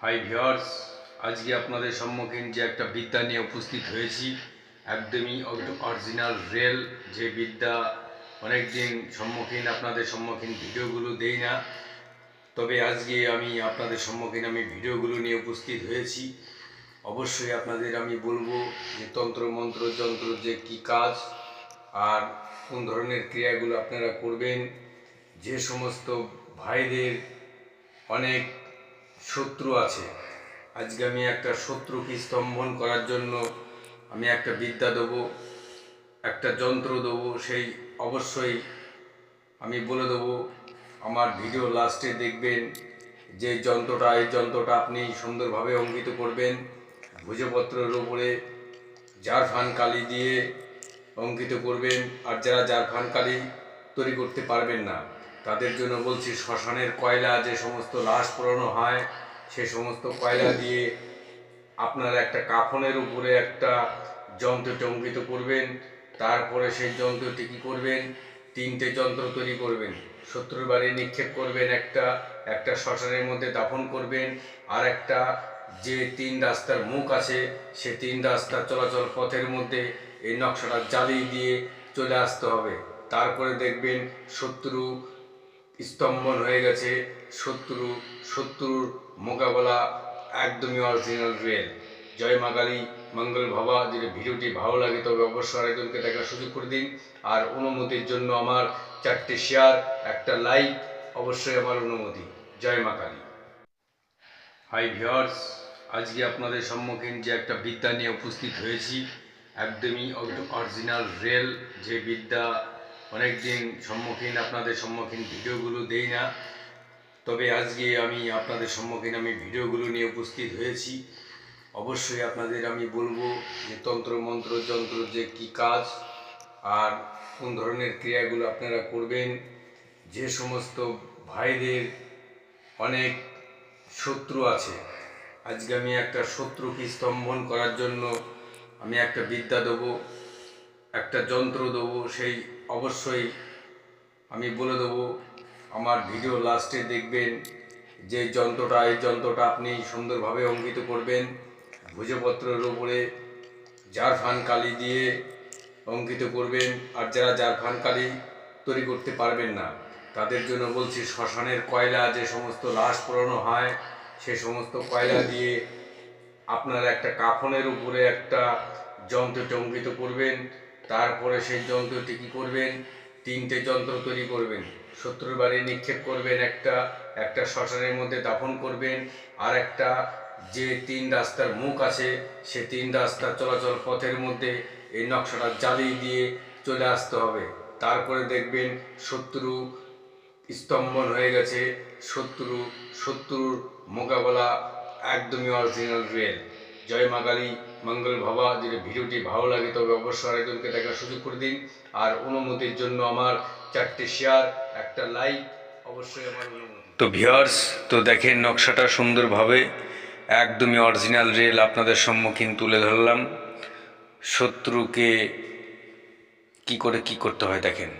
High viewers আজকে আপনাদের সম্মুখীন যে একটা বিদ্যা নিয়ে উপস্থিত হয়েছি, একদমই অরিজিনাল রেল যে বিদ্যা অনেক দিন সম্মুখীন, আপনাদের সম্মুখীন ভিডিওগুলো দেই না। তবে আজকে আমি আপনাদের সম্মুখীন আমি ভিডিওগুলো নিয়ে উপস্থিত হয়েছি। অবশ্যই আপনাদের আমি বলব যে তন্ত্র, মন্ত্র, যন্ত্র যে কি কাজ আর কোন ধরনের ক্রিয়াগুলো আপনারা করবেন, যে সমস্ত ভাইদের অনেক শত্রু আছে। আজকে আমি একটা শত্রুকে স্তম্ভন করার জন্য আমি একটা বিদ্যা দেবো, একটা যন্ত্র দেবো, সেই অবশ্যই আমি বলে দেবো। আমার ভিডিও লাস্টে দেখবেন যে যন্ত্রটা, এই যন্ত্রটা আপনি সুন্দরভাবে অঙ্কিত করবেন। ভুজপত্রের উপরে জারফান কালি দিয়ে অঙ্কিত করবেন। আর যারা জারফান কালি তৈরি করতে পারবেন না তাদের জন্য বলছি, শ্মশানের কয়লা যে সমস্ত লাশ পোড়ানো হয়, সে সমস্ত কয়লা দিয়ে আপনার একটা কাফনের উপরে একটা যন্ত্রটি অঙ্কিত করবেন, তারপরে সেই যন্ত্রটি কী করবেন? তিনটে যন্ত্র তৈরি করবেন, শত্রুর বাড়ি নিক্ষেপ করবেন একটা একটা শ্মশানের মধ্যে দাফন করবেন, আর একটা যে তিন রাস্তার মুখ আছে, সে তিন রাস্তার চলাচল পথের মধ্যে এই নকশাটা জ্বালিয়ে দিয়ে চলে আসতে হবে। তারপরে দেখবেন শত্রু স্তম্ভন হয়ে গেছে শত্রু, শত্রুর মোকাবেলা, একদমই অরিজিনাল রিয়েল জয় মা কালী, মঙ্গল ভাবা, যদি ভিডিওটি ভালো লাগে, তবে অবশ্যই আরেকজনকে দেখার সুযোগ করে দিন। আর অনুমতির জন্য আমার চারটে শেয়ার একটা লাইক অবশ্যই আমার অনুমতি। জয় মা কালী। হাই ভিওর্স আজকে আপনাদের সম্মুখীন যে একটা বিদ্যা নিয়ে উপস্থিত হয়েছি, একদমই অরিজিনাল রেল যে বিদ্যা অনেক দিন সম্মুখীন, আপনাদের সম্মুখীন ভিডিওগুলো দেই না। তবে আজকে আমি আপনাদের সম্মুখীন আমি ভিডিওগুলো নিয়ে উপস্থিত হয়েছি। অবশ্যই আপনাদের আমি বলব যে তন্ত্র, মন্ত্র, যন্ত্র যে কি কাজ আর কোন ধরনের ক্রিয়াগুলো আপনারা করবেন। যে সমস্ত ভাইদের অনেক শত্রু আছে। আজকে আমি একটা শত্রুকে স্তম্ভন করার জন্য আমি একটা বিদ্যা দেবো, একটা যন্ত্র দেবো, সেই অবশ্যই আমি বলে দেবো, আমার ভিডিও লাস্টে দেখবেন যে যন্ত্রটা, এই যন্ত্রটা আপনি সুন্দরভাবে অঙ্কিত করবেন। ভুজপত্রের উপরে জারফান কালি দিয়ে অঙ্কিত করবেন। আর যারা জারফান কালি তৈরি করতে পারবেন না, তাদের জন্য বলছি, শ্মশানের কয়লা যে সমস্ত লাশ পোড়ানো হয়, সে সমস্ত কয়লা দিয়ে আপনারা একটা কাফনের উপরে একটা যন্ত্রটি অঙ্কিত করবেন। তারপরে সেই যন্ত্রটি কী করবেন? তিনটে যন্ত্র তৈরি করবেন। শত্রুর বাড়ি নিক্ষেপ করবেন একটা একটা শ্মশানের মধ্যে দাফন করবেন, আর একটা যে তিন রাস্তার মুখ আছে, সে তিন রাস্তার চলাচল পথের মধ্যে এই নকশাটা জ্বালিয়ে দিয়ে চলে আসতে হবে। তারপরে দেখবেন শত্রু স্তম্ভন হয়ে গেছে। শত্রু, শত্রুর মোকাবেলা একদমই অরিজিনাল রেল জয় মা কালী মঙ্গল ভাবা যদি ভিডিওটি ভালো লাগে, তবে অবশ্যই আরেকজনকে দেখার সুযোগ করে দিন। আর অনুমতির জন্য আমার চারটে শেয়ার একটা লাইক অবশ্যই আমার তো ভিউয়ার্স তো দেখেন নকশাটা সুন্দরভাবে, একদমই অরিজিনাল রেল আপনাদের সম্মুখীন তুলে ধরলাম। শত্রুকে কি করে কি করতে হয় দেখেন।